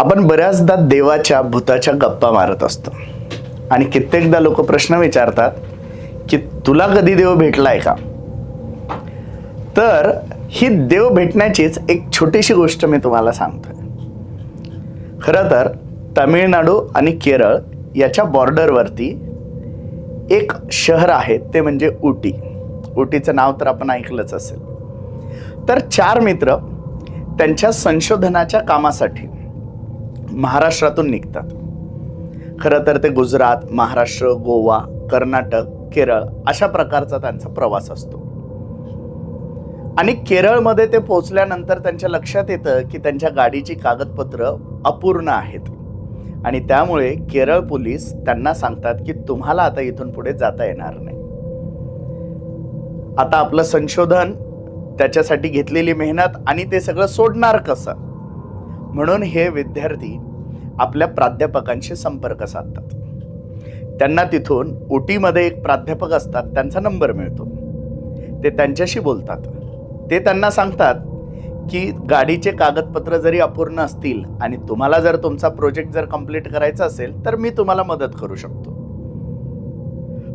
आपण बऱ्याचदा देवाच्या भूताच्या गप्पा मारत असतो. आणि कित्येकदा लोक प्रश्न विचारतात की तुला कधी देव भेटलाय का? तर ही देव भेटण्याचीच एक छोटीशी गोष्ट मी तुम्हाला सांगतोय. खरं तर तामिळनाडू आणि केरळ याच्या बॉर्डरवरती एक शहर आहे ते म्हणजे उटी उटीचं नाव तर आपण ऐकलंच असेल. तर चार मित्र त्यांच्या संशोधनाच्या कामासाठी महाराष्ट्रातून निघतात. खरं तर ते गुजरात महाराष्ट्र गोवा कर्नाटक केरळ अशा प्रकारचा त्यांचा प्रवास असतो. आणि केरळमध्ये ते पोहोचल्यानंतर त्यांच्या लक्षात येतं की त्यांच्या गाडीची कागदपत्र अपूर्ण आहेत. आणि त्यामुळे केरळ पोलीस त्यांना सांगतात की तुम्हाला आता इथून पुढे जाता येणार नाही. आता आपलं संशोधन त्याच्यासाठी घेतलेली मेहनत आणि ते सगळं सोडणार कसं? म्हणून हे विद्यार्थी आपल्या प्राध्यापकांशी संपर्क साधतात. त्यांना तिथून उटीमध्ये एक प्राध्यापक असतात त्यांचा नंबर मिळतो. ते त्यांच्याशी बोलतात. ते त्यांना सांगतात की गाडीचे कागदपत्र जरी अपूर्ण असतील आणि तुम्हाला जर तुमचा प्रोजेक्ट जर कंप्लीट करायचा असेल तर मी तुम्हाला मदत करू शकतो.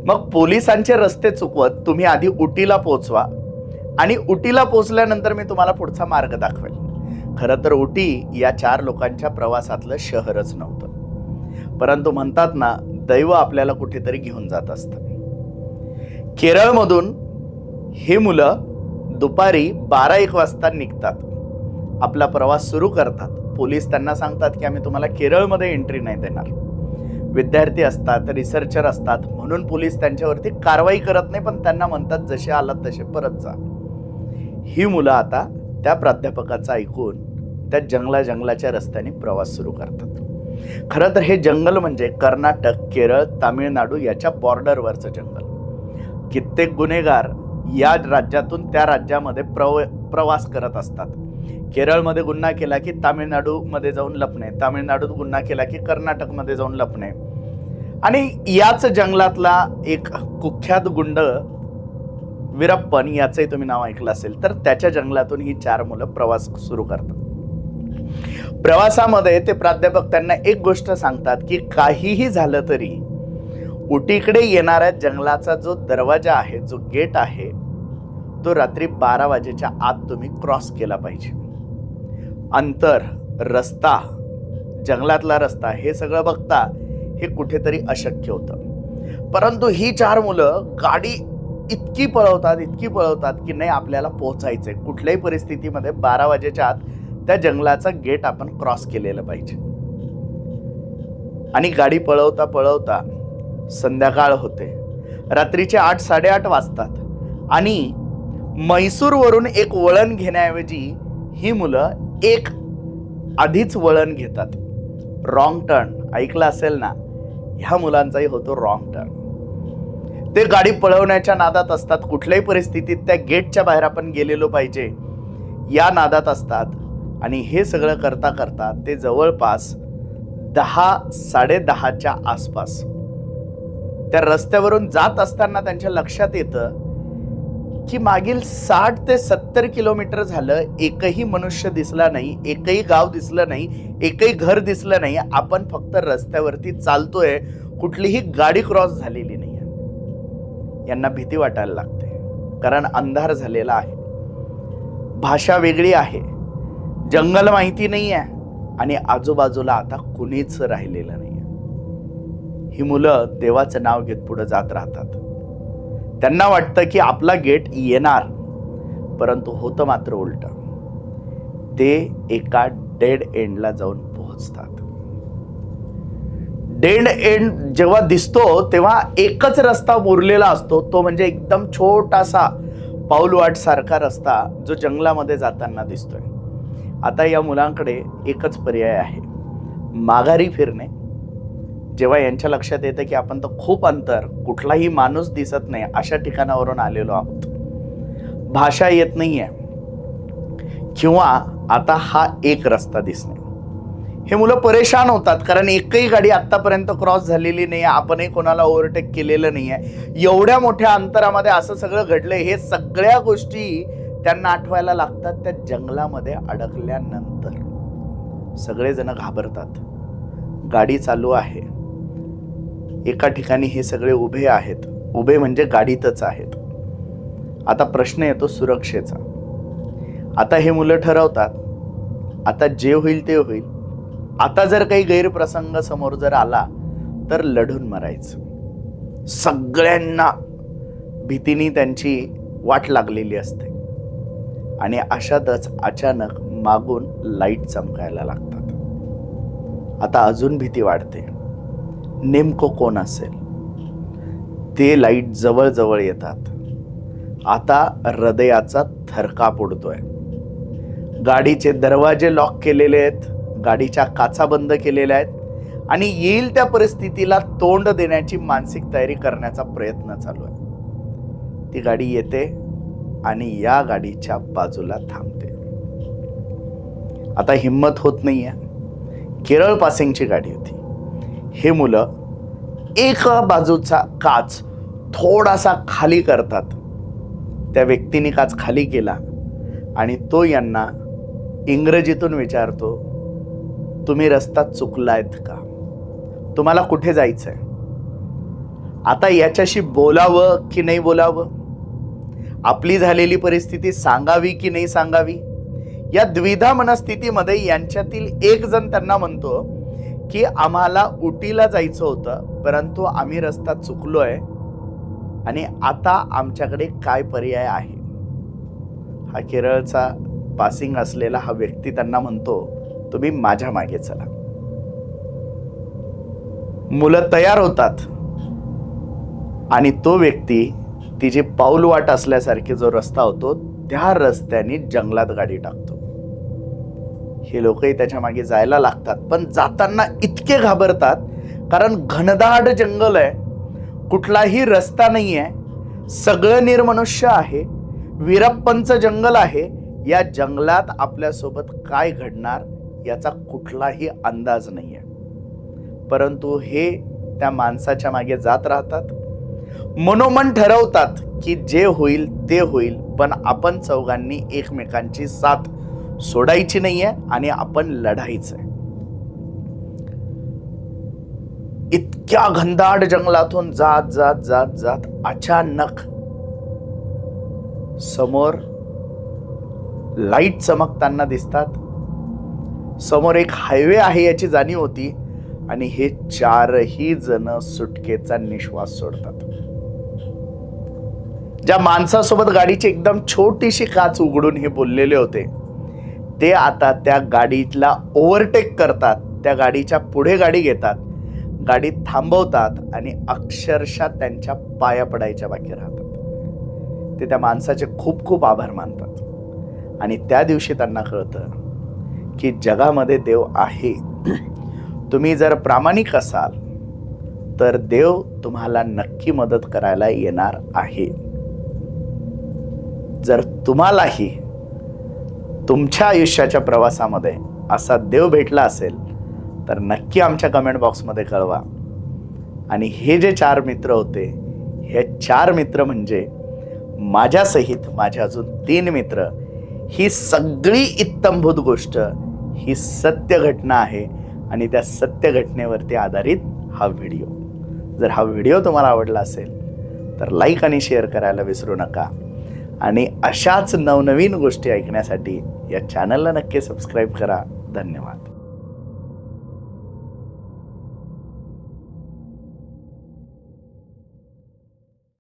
मग पोलिसांचे रस्ते चुकवत तुम्ही आधी उटीला पोचवा आणि उटीला पोचल्यानंतर मी तुम्हाला पुढचा मार्ग दाखवेल. खरं तर उटी या चार लोकांच्या प्रवासातलं शहरच नव्हतं. परंतु म्हणतात ना दैव आपल्याला कुठेतरी घेऊन जात असतं. केरळमधून ही मुलं दुपारी बारा एक वाजता निघतात. आपला प्रवास सुरू करतात. पोलीस त्यांना सांगतात की आम्ही तुम्हाला केरळमध्ये एंट्री नाही देणार. विद्यार्थी असतात रिसर्चर असतात म्हणून पोलीस त्यांच्यावरती कारवाई करत नाही पण त्यांना म्हणतात जसे आलात तसे परत जा. ही मुलं आता त्या प्राध्यापकाचं ऐकून त्या जंगला जंगलाच्या रस्त्याने प्रवास सुरू करतात. खरं तर हे जंगल म्हणजे कर्नाटक केरळ तामिळनाडू याच्या बॉर्डरवरचं जंगल. कित्येक गुन्हेगार या राज्यातून त्या राज्यामध्ये प्रव प्रवास करत असतात. केरळमध्ये गुन्हा केला की तामिळनाडूमध्ये जाऊन लपणे तामिळनाडूत गुन्हा केला की कर्नाटकमध्ये जाऊन लपणे. आणि याच जंगलातला एक कुख्यात गुंड वीरप्पन याचंही तुम्ही नाव ऐकलं असेल तर त्याच्या जंगलातून ही चार मुलं प्रवास सुरू करतात. प्रवासामध्ये ते प्राध्यापक त्यांना एक गोष्ट सांगतात की काहीही झालं तरी उटीकडे येणाऱ्या जंगलाचा जो दरवाजा आहे जो गेट आहे तो रात्री बारा वाजेच्या आत तुम्ही क्रॉस केला पाहिजे. अंतर रस्ता जंगलातला रस्ता हे सगळं बघता हे कुठेतरी अशक्य होतं. परंतु ही चार मुलं गाडी इतकी पळवतात इतकी पळवतात की नाही आपल्याला पोहोचायचंय. कुठल्याही परिस्थितीमध्ये बारा वाजेच्या आत त्या जंगलाचा गेट आपण क्रॉस केलेलं पाहिजे. आणि गाडी पळवता पळवता संध्याकाळ होते. रात्रीचे आठ साडेआठ वाजतात. आणि म्हैसूरवरून एक वळण घेण्याऐवजी ही मुलं एक आधीच वळण घेतात. रॉंग टर्न ऐकलं असेल ना? ह्या मुलांचाही होतो रॉंग टर्न ते गाडी पळवण्याच्या नादात असतात. कुठल्याही परिस्थितीत त्या गेटच्या बाहेर आपण गेलेलो पाहिजे. या नादात असतात. आणि हे सगळं करता करता ते जवळपास दहा साडेदहाच्या आसपास. त्या रस्त्यावरून जात असताना त्यांच्या लक्षात येतं की मागील साठ ते सत्तर किलोमीटर झालं एकही मनुष्य दिसला नाही एकही गाव दिसलं नाही एकही घर दिसलं नाही. आपण फक्त रस्त्यावरती चालतोय. कुठलीही गाडी क्रॉस झालेली नाही. यांना भीती वाटायला लागते. कारण अंधार झालेला आहे. भाषा वेगळी आहे. जंगल माहिती नाही आहे. आणि आजूबाजूला आता कुणीच राहिलेलं नाही ही मुलं देवाचं नाव घेत पुढे जात राहतात. त्यांना वाटतं की आपला गेट येणार. परंतु होतं मात्र उलट. ते एका डेड एंडला जाऊन पोहोचतात. डेड एंड जेव्हा दिसतो तेव्हा एकच रस्ता उरलेला असतो. तो म्हणजे एकदम छोटासा पाऊलवाट सारखा रस्ता जो जंगलामध्ये जाताना दिसतोय. आता या मुलांकडे एकच पर्याय आहे. माघारी फिरणे. जेव्हा यांच्या लक्षात येतं की आपण तर खूप अंतर कुठलाही माणूस दिसत नाही अशा ठिकाणावरून आलेलो आहोत. भाषा येत नाही आहे किंवा आता हा एक रस्ता दिसणे. हे मुलं परेशान होतात कारण एकही गाडी आत्तापर्यंत क्रॉस झालेली नाही आहे आपणही कोणाला ओव्हरटेक केलेलं नाही आहे एवढ्या मोठ्या अंतरामध्ये असं सगळं घडलंय हे सगळ्या गोष्टी त्यांना आठवायला लागतात त्या जंगलामध्ये अडकल्यानंतर. सगळेजण घाबरतात. गाडी चालू आहे. एका ठिकाणी हे सगळे उभे आहेत. उभे म्हणजे गाडीतच आहेत. आता प्रश्न येतो सुरक्षेचा. आता हे मुलं ठरवतात. आता जे होईल ते होईल. आता जर काही गैरप्रसंग समोर जर आला तर लढून मरायचं. सगळ्यांना भीतीने त्यांची वाट लागलेली असते. आणि अशातच अचानक मागून लाइट चमकायला लागतात. आता अजून भीती वाढते. नेमकं कोण असेल? ते लाइट जवळजवळ येतात. आता हृदयाचा थरकाप उडतोय. गाडीचे दरवाजे लॉक केलेले आहेत. गाडीच्या काचा बंद केलेल्या आहेत आणि येईल त्या परिस्थितीला तोंड देण्याची मानसिक तयारी करण्याचा प्रयत्न चालू आहे. ती गाडी येते आणि या गाडीच्या बाजूला थांबते. आता हिंमत होत नाही आहे केरळ पासिंगची गाडी होती. हे मुलं एका बाजूचा काच थोडासा खाली करतात. त्या व्यक्तीने काच खाली केला आणि तो यांना इंग्रजीतून विचारतो तुम्ही रस्ता चुकलायत का? तुम्हाला कुठे जायचं आहे आता याच्याशी बोलावं की नाही बोलावं? आपली झालेली परिस्थिती सांगावी की नाही सांगावी? या द्विधा मनस्थितीमध्ये यांच्यातील एक जण त्यांना म्हणतो की आम्हाला उटीला जायचं होतं परंतु आम्ही रस्ता चुकलो आहे आणि आता आमच्याकडे काय पर्याय आहे? हा केरळचा पासिंग असलेला हा व्यक्ती त्यांना म्हणतो तुम्ही माझ्या मागे चला. मुलं तयार होतात. आणि तो व्यक्ती ती जी पाऊल वाट असल्यासारखे जो रस्ता होतो त्या रस्त्याने जंगलात गाडी टाकतो. हे लोकही त्याच्यामागे जायला लागतात पण जाताना इतके घाबरतात कारण घनदाट जंगल आहे. कुठलाही रस्ता नाही आहे सगळं निर्मनुष्य आहे. वीरप्पनचं जंगल आहे. या जंगलात आपल्यासोबत काय घडणार? याचा कुठलाही अंदाज नाही आहे परंतु हे त्या माणसाच्या मागे जात राहतात. मनोमन ठरवतात की जे होईल ते होईल पण आपण चौघांनी एकमेकांची साथ सोडायची नाहीये आणि आपण लढायचंय. इतक्या घनदाट जंगलातून जात जात जात जात अचानक समोर लाइट चमकताना दिसतात. समोर एक हायवे आहे याची जाणीव होती आणि हे चारही जण सुटकेचा निश्वास सोडतात. ज्या माणसासोबत गाडीची एकदम छोटीशी काच उघडून हे बोललेले होते ते आता त्या गाडीला ओव्हरटेक करतात त्या गाडीच्या पुढे गाडी घेतात गाडी थांबवतात आणि अक्षरशः त्यांच्या पाया पडायच्या बाकी राहतात. ते त्या माणसाचे खूप खूप आभार मानतात. आणि त्या दिवशी त्यांना कळतं की जगामध्ये देव आहे. तुम्ही जर प्रामाणिक असाल तर देव तुम्हाला नक्की मदत करायला येणार आहे. जर तुम्हालाही तुमच्या आयुष्याच्या प्रवासामध्ये असा देव भेटला असेल तर नक्की आमच्या कमेंट बॉक्समध्ये कळवा. आणि हे जे चार मित्र होते हे चार मित्र म्हणजे माझ्यासहित माझे अजून तीन मित्र. ही सगळी इत्तंभूत गोष्ट ही सत्य घटना आहे आणि त्या सत्य घटनेवरती आधारित हा व्हिडिओ. जर हा व्हिडिओ तुम्हाला आवडला असेल तर लाईक आणि शेअर करायला विसरू नका. आणि अशाच नवनवीन गोष्टी ऐकण्यासाठी या चॅनलला नक्की सबस्क्राईब करा. धन्यवाद.